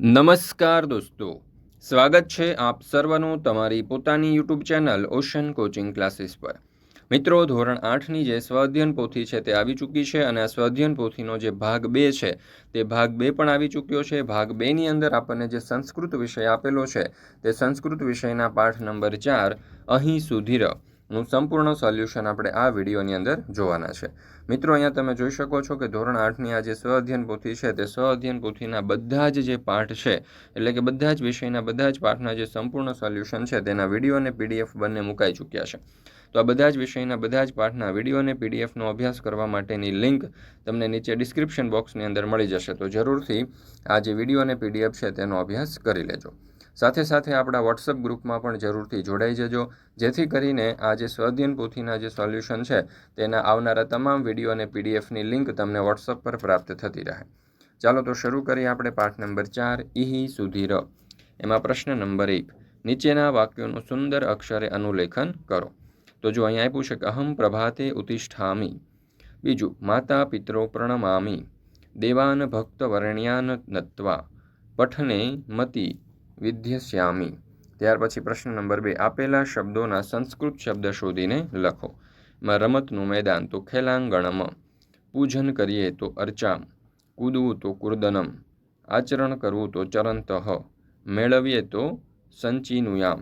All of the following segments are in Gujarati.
નમસ્કાર દોસ્તો. સ્વાગત છે આપ સર્વનું તમારી પોતાની YouTube channel ocean coaching classes પર. મિત્રો, ધોરણ આઠની જે સ્વાધ્યન પોથી છે તે આવી ચૂકી છે અને આ સ્વાધ્યન પોથીનો જે ભાગ બે છે, તે ભાગ બે પણ આવી ચૂક્યો છે. ભાગ બેની અંદર આપણને જે સંસ્કૃત વિષય આપેલો છે, તે સંસ્કૃત વિષયના પાઠ નંબર ચાર, અહીં સુધી ર નું સંપૂર્ણ સોલ્યુશન આપણે આ વિડીયોની અંદર જોવાના છે. મિત્રો, અહીંયા તમે જોઈ શકો છો કે ધોરણ આઠની આ જે સ્વ અધ્યયન પોથી છે, તે સ્વ અધ્યયન પોથીના બધા જ જે પાઠ છે, એટલે કે બધા જ વિષયના બધા જ પાઠના જે સંપૂર્ણ સોલ્યુશન છે, તેના વીડિયો અને પીડીએફ બંને મુકાઈ ચૂક્યા છે. તો આ બધા જ વિષયના બધા જ પાઠના વીડિયો અને પીડીએફનો અભ્યાસ કરવા માટેની લિંક તમને નીચે ડિસ્ક્રિપ્શન બોક્સની અંદર મળી જશે. તો જરૂરથી આ જે વીડિયો અને પીડીએફ છે, તેનો અભ્યાસ કરી લેજો. સાથે સાથે આપણા વોટ્સઅપ ગ્રુપમાં પણ જરૂરથી જોડાઈ જજો. જેથી કરીને આ જે સ્વાધ્યન પોથીના જે સોલ્યુશન છે, તેના આવનારા તમામ વીડિયો અને પીડીએફની લિંક તમને વોટ્સઅપ પર પ્રાપ્ત થતી રહે. ચાલો તો શરૂ કરીએ આપણે પાઠ નંબર ચાર ઇહી સુધી ર. એમાં પ્રશ્ન નંબર એક, નીચેના વાક્યોનું સુંદર અક્ષરે અનુલેખન કરો. તો જો અહીંયા આપ્યું છે કે, અહમ પ્રભાતે ઉતિષ્ઠામી. બીજું, માતા પિત્રો પ્રણમામી. દેવાન ભક્ત વર્ણ્યાન નત્વા. પઠને મતી વિધ્યસ્યામી ત્યાર પછી પ્રશ્ન નંબર બે. આપેલા શબ્દોના સંસ્કૃત શબ્દ શોધીને લખો. માં રમતનું મેદાન તો ખેલાંગણમ. પૂજન કરીએ તો અર્ચામ. કૂદવું તો કુર્દનમ. આચરણ કરવું તો ચરંતઃ મેળવીએ તો સંચીનુયામ.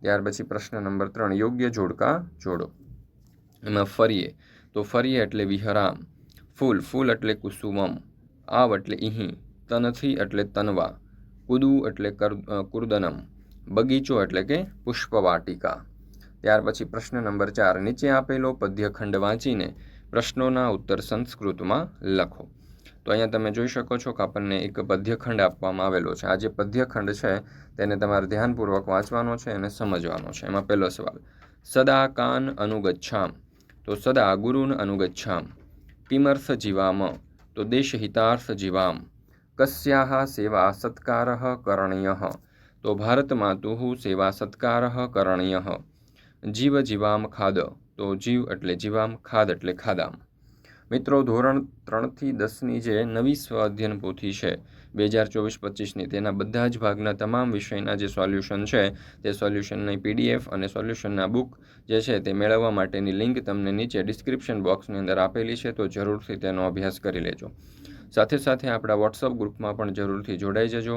ત્યાર પછી પ્રશ્ન નંબર ત્રણ. યોગ્ય જોડકા જોડો. એમાં ફરીએ તો ફરીએ એટલે વિહરામ. ફૂલ ફૂલ એટલે કુસુમમ. આવ એટલે ઇહી તનથી એટલે તનવા. કુદુ એટલે કુર્દનમ, બગીચો એટલે કે પુષ્પવાટિકા. ત્યાર પછી પ્રશ્ન નંબર ચાર, નીચે આપેલો પદ્યખંડ વાંચીને પ્રશ્નોના ઉત્તર સંસ્કૃતમાં લખો. તો અહીંયા તમે જોઈ શકો છો કે આપણને એક પદ્યખંડ આપવામાં આવેલો છે. આ જે પદ્યખંડ છે, તેને તમારે ધ્યાનપૂર્વક વાંચવાનો છે અને સમજવાનો છે. એમાં પહેલો સવાલ, સદા કાન અનુગચ્છામ. તો સદા ગુરુન અનુગચ્છામ. કિમર્થ જીવામ. તો દેશહિતાર્થ જીવામ. કસ્યાહ સેવા સત્કાર કરણીય તો ભારત ભારતમાતુ સેવા સત્કાર કરણીય જીવ જીવામ ખાદ તો જીવ એટલે જીવામ ખાદ એટલે ખાદામ મિત્રો ધોરણ ત્રણથી દસની જે નવી સ્વાધ્યયન પોથી છે બે હજાર ચોવીસ પચીસની તેના બધા જ ભાગના તમામ વિષયના જે સોલ્યુશન છે તે સોલ્યુશનની પીડીએફ અને સોલ્યુશનના બુક જે છે તે મેળવવા માટેની લિંક તમને નીચે ડિસ્ક્રિપ્શન બોક્સની અંદર આપેલી છે, તો જરૂરથી તેનો અભ્યાસ કરી લેજો. સાથે સાથે આપણા વોટ્સઅપ ગ્રુપમાં પણ જરૂરથી જોડાઈ જજો.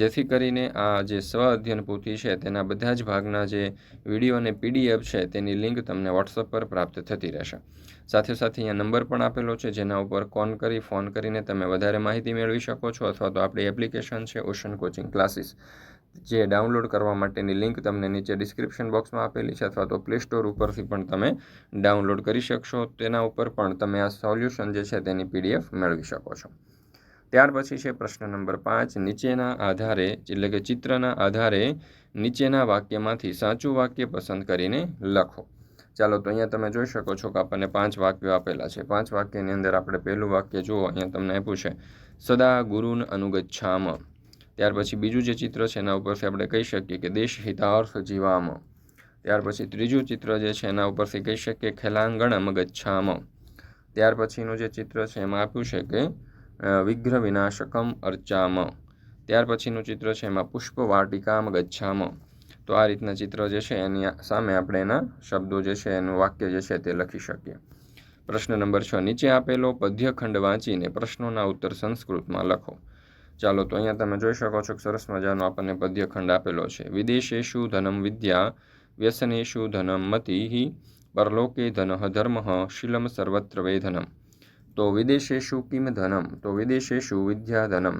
જેથી કરીને આ જે સ્વ અધ્યયન પોથી છે તેના બધા જ ભાગના જે વીડિયો અને પીડીએફ છે તેની લિંક તમને વોટ્સઅપ પર પ્રાપ્ત થતી રહેશે. સાથે સાથે અહીંયા નંબર પણ આપેલો છે જેના ઉપર કોલ કરી, ફોન કરીને તમે વધારે માહિતી મેળવી શકો છો અથવા તો આપણી એપ્લિકેશન છે ઓશન કોચિંગ ક્લાસીસ. જે ડાઉનલોડ કરવા માટેની લિંક તમને નીચે ડિસ્ક્રિપ્શન બોક્સમાં આપેલી છે અથવા તો પ્લે સ્ટોર ઉપરથી પણ તમે ડાઉનલોડ કરી શકશો. તેના ઉપર પણ તમે આ સોલ્યુશન જે છે તેની પીડીએફ મેળવી શકો છો. ત્યાર પછી છે પ્રશ્ન નંબર પાંચ. નીચેના આધારે, એટલે કે ચિત્રના આધારે નીચેના વાક્યમાંથી સાચું વાક્ય પસંદ કરીને લખો. ચાલો તો અહીંયા તમે જોઈ શકો છો કે આપણને પાંચ વાક્યો આપેલા છે. પાંચ વાક્યની અંદર આપણે પહેલું વાક્ય જુઓ, અહીંયા તમને આપ્યું છે. સદા ગુરુન અનુગચ્છામ. ત્યાર પછી બીજું જે ચિત્ર છે એના ઉપરથી આપણે કહી શકીએ કે દેશ હિતાર્થ જીવામ. ત્યાર પછી ત્રીજું ચિત્ર જે છે એના ઉપરથી કહી શકીએ ખેલાંગણમ ગચ્છામ ત્યાર પછીનું જે ચિત્ર છે એમાં આપ્યું છે કે વિઘ્ર વિનાશકમ અર્ચામ. ત્યાર પછીનું ચિત્ર છે એમાં પુષ્પ વાટિકામ ગચ્છામ. તો આ રીતના ચિત્ર જે છે એની સામે આપણે એના શબ્દો જે છે એનું વાક્ય જે છે તે લખી શકીએ. પ્રશ્ન નંબર છ, નીચે આપેલો પદ્યખંડ વાંચીને પ્રશ્નોના ઉત્તર સંસ્કૃતમાં લખો. ચાલો તો અહીંયા તમે જોઈ શકો છો કે સરસ મજાનો આપણને પદ્યખંડ આપેલો છે. વિદેશેશુ ધનમ વિદ્યા વ્યસનેશુ ધનમ મતિ પરલોકે ધન ધર્મ, શીલમ સર્વત્ર વેધનમ તો વિદેશેશુ કિમ ધનમ? તો વિદેશેશુ વિદ્યા ધનમ.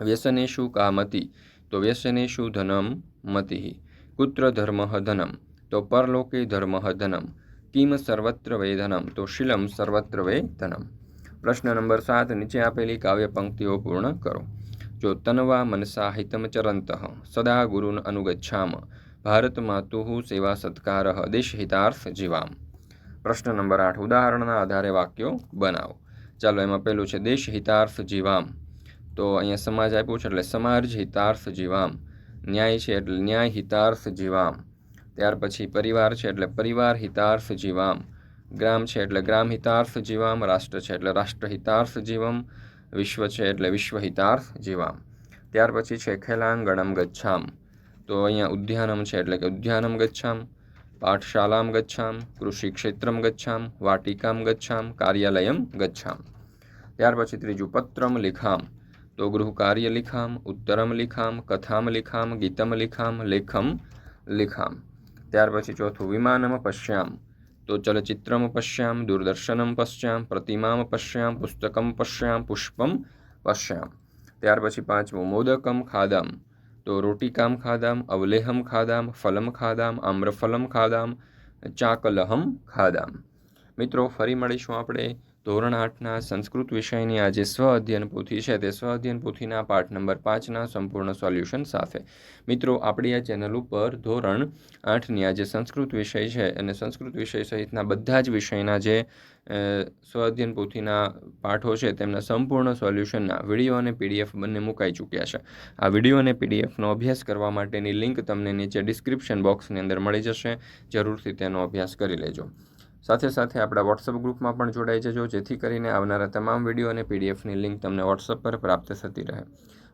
વ્યસનેશુ કા મતિ? તો વ્યસનેશુ ધનમ મતિ કુત્ર ધર્મ ધનમ? તો પરલોકે ધર્મ ધનમ. કિમ સર્વત્ર વેધનમ તો શીલમ સર્વત્ર વેધનમ પ્રશ્ન નંબર સાત, નીચે આપેલી કાવ્ય પંક્તિઓ પૂર્ણ કરો. જો તનવા મનસા હિતમ ચરંત, સદા ગુરુન અનુગચ્છામ ભારત માતુ સેવા સત્કાર દેશહિતાર્થ જીવામ. પ્રશ્ન નંબર આઠ, ઉદાહરણના આધારે વાક્યો બનાવો. ચાલો, એમાં પહેલું છે, દેશ હિતાર્થ જીવામ. તો અહીંયા સમાજ આપ્યું છે, એટલે સમાજ હિતાર્થ જીવામ. ન્યાય છે, એટલે ન્યાય હિતાર્થ જીવામ. ત્યાર પછી પરિવાર છે, એટલે પરિવાર હિતાર્થ જીવામ. ગ્રામ છે એટલે ગ્રામ હિતાર્થ જીવામ, રાષ્ટ્ર છે એટલે રાષ્ટ્ર હિતાર્થ જીવમ, વિશ્વ છે એટલે વિશ્વ હિતાર્થ જીવામ. ત્યાર પછી છે ખેલાંગણમ ગચ્છામ. તો અહીંયા ઉદ્યાનમ છે એટલે કે ઉદ્યાનમ ગચ્છામ, પાઠશાલામ ગચ્છામ, કૃષિ ક્ષેત્રમ ગચ્છામ, વાટિકામ ગચ્છામ, કાર્યાલયમ ગચ્છામ. ત્યાર પછી ત્રીજું પત્રમ લિખામ. તો ગૃહ કાર્ય લિખામ, ઉત્તરમ લિખામ, કથામ લિખામ, ગીતમ લિખામ, લેખમ લિખામ. ત્યાર પછી ચોથું વિમાનમ પશ્યામ. તો ચલચિત્રમ પશ્યામ દૂરદર્શનમ પશ્યામ પ્રતિમામ પશ્યામ પુસ્તકમ પશ્યામ પુષ્પમ પશ્યામ ત્યાર પછી પાંચમું મોદકમ ખાદામ તો રોટિકામ ખાદામ અવલેહમ ખાદામ ફલમ ખાદામ આમ્રફલમ ખાદામ ચાકલહમ ખાદામ મિત્રો ફરી મળીશું આપણે ધોરણ આઠના સંસ્કૃત વિષયની આ જે સ્વ અધ્યયન પોથી છે. તે સ્વ અધ્યયન પોથીના પાઠ નંબર પાંચના સંપૂર્ણ સોલ્યુશન સાથે. મિત્રો, આપણી આ ચેનલ ઉપર ધોરણ આઠની આજે સંસ્કૃત વિષય છે અને સંસ્કૃત વિષય સહિતના બધા જ વિષયના જે સ્વ અધ્યયન પોથીના પાઠો છે, તેમના સંપૂર્ણ સોલ્યુશનના વીડિયો અને પીડીએફ બંને મુકાઈ ચૂક્યા છે. આ વીડિયો અને પીડીએફનો અભ્યાસ કરવા માટેની લિંક તમને નીચે ડિસ્ક્રિપ્શન બોક્સની અંદર મળી જશે. જરૂરથી તેનો અભ્યાસ કરી લેજો. સાથે સાથે આપણા વોટ્સઅપ ગ્રુપમાં પણ જોડાઈ જજો, જેથી કરીને આવનારા તમામ વીડિયો અને પીડીએફની લિંક તમને વોટ્સઅપ પર પ્રાપ્ત થતી રહે.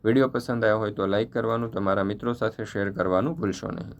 વીડિયો પસંદ આવ્યો હોય તો લાઇક કરવાનું, તમારા મિત્રો સાથે શેર કરવાનું ભૂલશો નહીં.